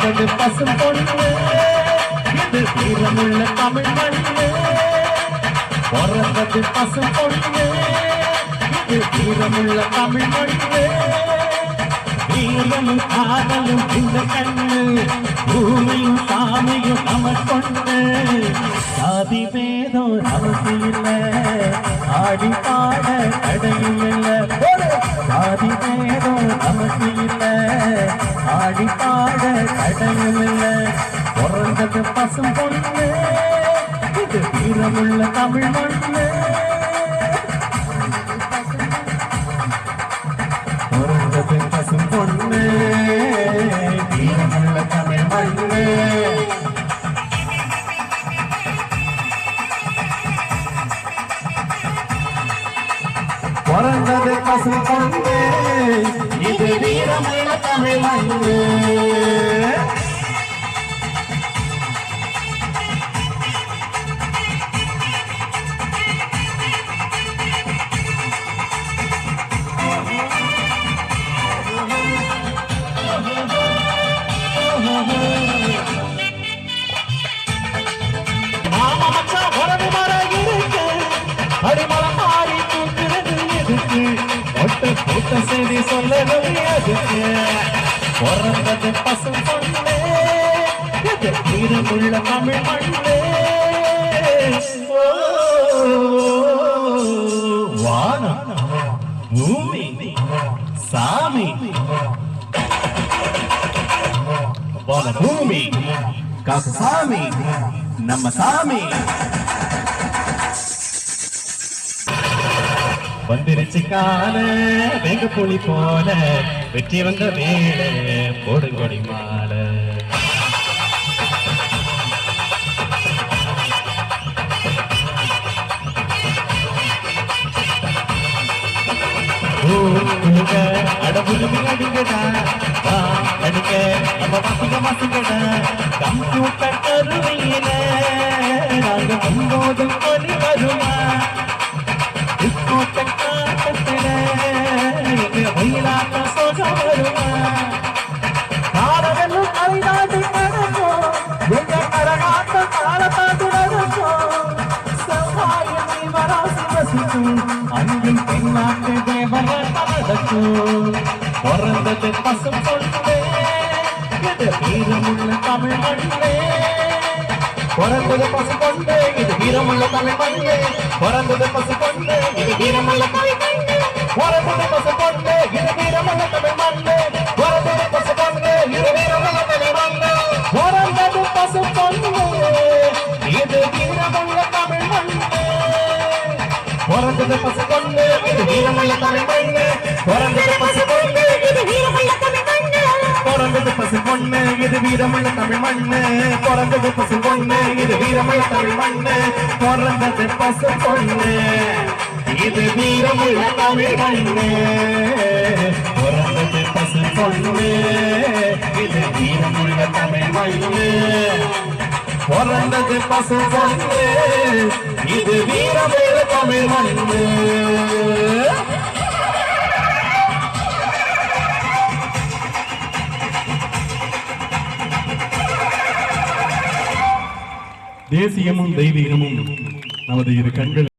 பிறந்தது பசும் பொண்ணு. இது வீரமுள்ள தமிழ் மண்ணு. பிறந்தது பசும் பொண்ணு. இது வீரமுள்ள தமிழ் மண்ணு. வீரமும் காதலும் இந்த கண்ணு. பூமியும் சாமியும் நமக்கொண்டு சாதி வேதம் நமக்கு இல்லை. ஆடி பாட கடையும் இல்லை. சாதி வேதம் நமக்கு இல்லை ஆடி பாட கடையும் இல்லை பிறந்தது பசும் பொண்ணு இது வீரமுள்ள தமிழ் மண்ணு பிறந்தது பசும் பொண்ணு வீரமுள்ள தமிழ் மண்ணு பிறந்தது பசும் பொண்ணு இது சொல்லணும் பிறந்தது பசும் பொண்ணு இது தமிழ் மண்ணே. வானம் பூமி சாமி. வான பூமி காசு சாமி நம்ம சாமி. வந்துருச்சு கால வெங்க புலி போல. வெற்றி வந்த மேலே போடுங்கொடி மாலை. குழுங்க அடபுலுமி அடிங்கடா. வா அடிக்க நம்ம பசங்க பசங்கடா கம்ப்யூட்டர் கருவியில நாங்க முன்னோதும் ஒலி தீவராசி வசிக்கும் அன்பின் பெண்ணாட்டு தேவர்கள் நடக்கும் பிறந்தது பசும் பொண்ணு இது வீரமுள்ள தமிழ் மண்ணே பிறந்தது பசு கொண்டு இது வீரமுள்ள தமிழ் மண்ணே பிறந்தது பசு கொண்டு இது வீரமுள்ள தமிழ் மண்ணே பிறந்தது பசு பிறந்தது பசு கொண்டு இது வீரமுள்ள தலை மண்ணு பிறந்தது பசு கொண்டு இது வீரமுள்ள தமிழ் மண்ணு பிறந்தது பசு பொண்ணு இது வீரமுள்ள தமிழ் மண்ணு. பிறந்தது பசு பொண்ணு இது வீரமுள்ள தமிழ் மண்ணு. பிறந்தது பசு பொண்ணு இது வீரமுள்ள தமிழ் மண்ணு. பிறந்தது பசு பொண்ணு இது வீரமுள்ள தமிழ் மண்ணு. பிறந்தது பசு பொண்ணு. இது வீரமுள்ள தமிழ் மண்ணு. தேசியமும் தெய்வீகமும் நமது இரு கண்கள்